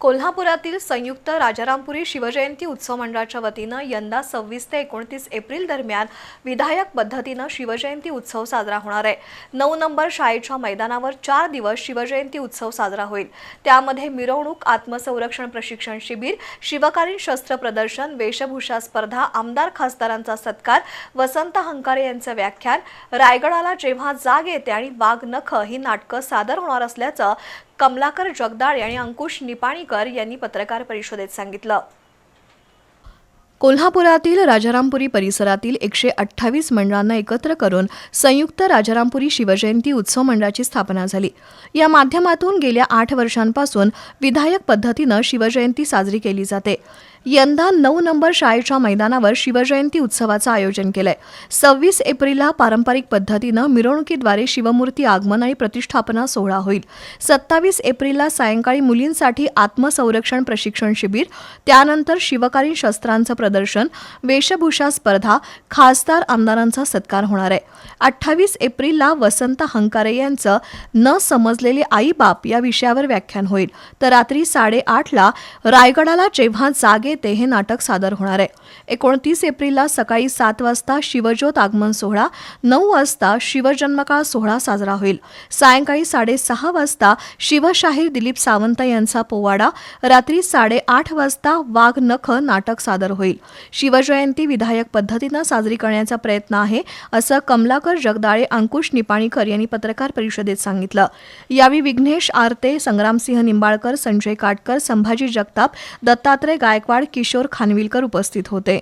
कोल्हापुरातील संयुक्त राजारामपुरी शिवजयंती उत्सव मंडळाच्या वतीनं यंदा सव्वीस ते एकोणतीस एप्रिल दरम्यान विधायक पद्धतीनं शिवजयंती उत्सव साजरा होणार आहे. नऊ नंबर शाळेच्या मैदानावर चार दिवस शिवजयंती उत्सव साजरा होईल. त्यामध्ये मिरवणूक आत्मसंरक्षण प्रशिक्षण शिबिर शिवकालीन शस्त्र प्रदर्शन वेशभूषा स्पर्धा आमदार खासदारांचा सत्कार वसंत हंकारे यांचं व्याख्यान रायगडाला जेव्हा जाग येते आणि वाघ नख ही नाटकं सादर होणार असल्याचं कमलाकर जगदाळे आणि अंकुश निपाणीकर यांनी पत्रकार परिषदेत सांगितलं. कोल्हापुरातील राजारामपुरी परिसरातील एकशे अठ्ठावीस मंडळांना एकत्र करून संयुक्त राजारामपुरी शिवजयंती उत्सव मंडळाची स्थापना झाली. या माध्यमातून गेल्या आठ वर्षांपासून विधायक पद्धतीनं शिवजयंती साजरी केली जाते. यंदा नऊ नंबर शाळेच्या मैदानावर शिवजयंती उत्सवाचं आयोजन केलंय. सव्वीस एप्रिलला पारंपरिक पद्धतीनं मिरवणुकीद्वारे शिवमूर्ती आगमन आणि प्रतिष्ठापना सोहळा होईल. सत्तावीस एप्रिलला सायंकाळी मुलींसाठी आत्मसंरक्षण प्रशिक्षण शिबिर त्यानंतर शिवकालीन शस्त्रांचं प्रदर्शन वेशभूषा स्पर्धा खासदार आमदारांचा सत्कार होणार आहे. अठ्ठावीस एप्रिलला वसंत हंकारे यांचं न समजलेले आई बाप या विषयावर व्याख्यान होईल. तर रात्री साडेआठला रायगडाला जेव्हा जागे येते हे नाटक सादर होणार आहे. एकोणतीस एप्रिलला सकाळी सात वाजता शिवज्योत आगमन सोहळा नऊ वाजता शिवजन्मकाळ सोहळा साजरा होईल. सायंकाळी साडेसहा वाजता शिवशाहीर दिलीप सावंत यांचा पोवाडा रात्री साडेआठ वाजता वाघ नख नाटक सादर होईल. शिवजयंती विधायक पद्धतीनं साजरी करण्याचा प्रयत्न आहे असं कमलाकर जगदाळे अंकुश निपाणीकर यांनी पत्रकार परिषदेत सांगितलं. यावेळी विघ्नेश आरते संग्रामसिंह निंबाळकर संजय काटकर संभाजी जगताप दत्तात्रय गायकवाड किशोर खानविलकर उपस्थित होते.